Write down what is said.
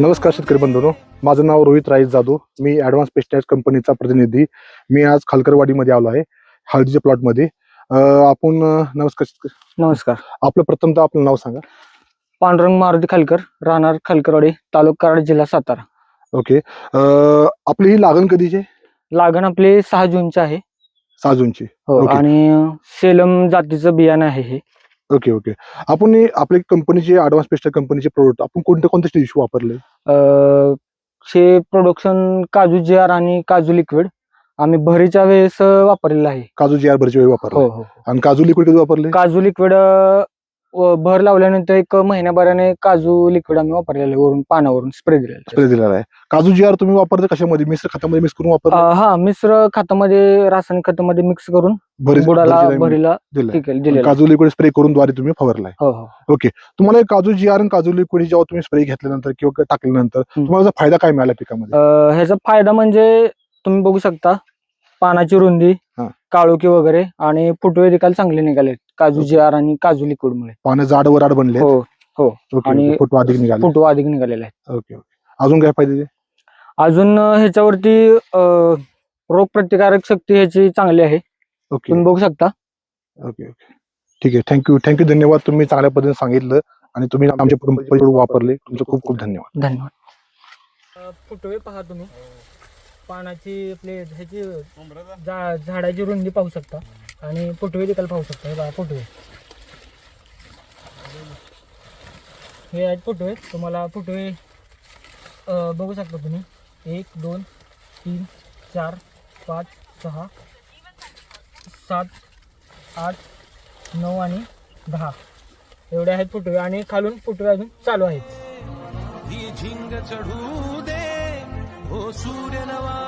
नमस्कार शेतकरी बंधूंनो माझं नाव रोहित राईस जाधव. मी ऍडव्हान्स पेस्टाईज कंपनीचा प्रतिनिधी. मी आज खालकरवाडीमध्ये आलो आहे हळदीच्या प्लॉटमध्ये आपण नमस्कार शेतकरी- नमस्कार. आपलं प्रथमतः आपलं नाव सांगा. पांडुरंग मारुती खालकर राहणार खालकरवाडी तालुका कराड जिल्हा सातारा. ओके. आपली ही लागण कधीची? लागण आपली सहा जूनची आहे. सहा जूनची. हो. आणि सेलम जातीचं बियाणं आहे हे. ओके ओके आपण ही आपली कंपनीचे ऍडव्हान्स पेस्टाईज कंपनीचे प्रोडक्ट आपण कोणते कोणते स्टेज वापरले? अं, हे प्रोडक्शन काजू जी आर आणि काजू लिक्विड आम्ही भरीच्या वेळेस अं, वापरलेलं आहे. काजू जी आर भरची वेळी हो वापरले हो. आणि काजू लिक्विड कधी वापरले? काजू लिक्विड भर लावल्यानंतर एक महिन्याभराने काजू लिक्विड आम्ही वापरलेलं आहे वरून पानावरून स्प्रे दिलेला. स्प्रे दिलेला आहे. काजू जी आर तुम्ही वापरते कशामध्ये? मिश्र खतामध्ये मिक्स करून वापरले अं, हा मिश्र खतामध्ये रासायनिक खतामध्ये मिक्स करून बुडाला भरीला दिलंय. दिलेलं. काजू लिक्विड स्प्रे करून द्वारे तुम्ही फवारलाय. हो हो. तुम्हाला हे काजू जी आर आणि काजू लिक्विड जेव्हा तुम्ही स्प्रे घेतल्यानंतर किंवा टाकल्यानंतर तुम्हाला त्याचा फायदा काय मिळाला पिकामध्ये? अं, ह्याचा फायदा म्हणजे तुम्ही बघू शकता पानाची रुंदी हा. काळोखी वगैरे आणि फुटवे देखील चांगले निघाले काजू जी आर आणि काजू लिक्विड मुळे. पानं जाड वराड बनले हो ओके आणि ओके. फोटो अधिक निघाले फुटवा अधिक निघालेले आहेत ओके ओके. अजून काय फायदे अजून अं, ह्याच्यावरती अं, रोगप्रतिकारक शक्ती ह्याची चांगली आहे. ओके. तुम्ही बघू शकता. Okay okay. ठीक आहे. थँक्यू थँक्यू धन्यवाद. तुम्ही चांगल्या पद्धतीने सांगितलं आणि तुम्ही आमच्या कंपनी वापरले. तुमचं खूप खूप धन्यवाद. धन्यवाद. फुटवे पहा तुम्ही. पानाची आपली ह्याची झा- झाडाची रुंदी पाहू शकता. आणि फुटवे देखील पाहू शकता. हे बघा फुटवे हे आहेत फुटवे तुम्हाला फुटवे अं, बघू शकता तुम्ही. एक दोन तीन चार पाच सहा सात आठ नऊ आणि दहा. एवढे आहेत फुटवे आणि खालून फुटवे अजून चालू आहेत. ही झिंग चढू दे हो सूर्य नवा